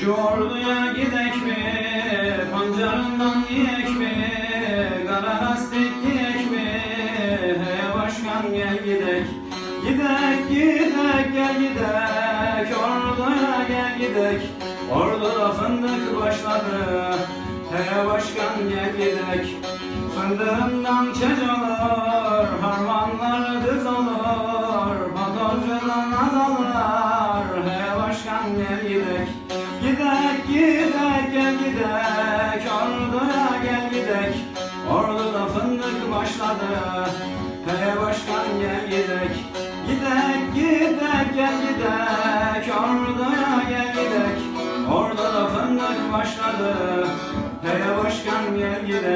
Şu gidek mi, pancarından yiyek mi, kara lastik giyek mi, hey başkan gel gidek. Gidek gidek gel gidek, orduya gel gidek, orduda fındık başladı, hey başkan gel gidek. Kıvrımdan çecalar, harmanlar düz olur Motorcudan azalar, he başkan gel gidek Gidek gidek gel gidek, orduya gel gidek Orduda fındık başladı, he başkan gel gidek Gidek gidek gel gidek, orduya gel gidek Orduda fındık başladı, he başkan gel gidek.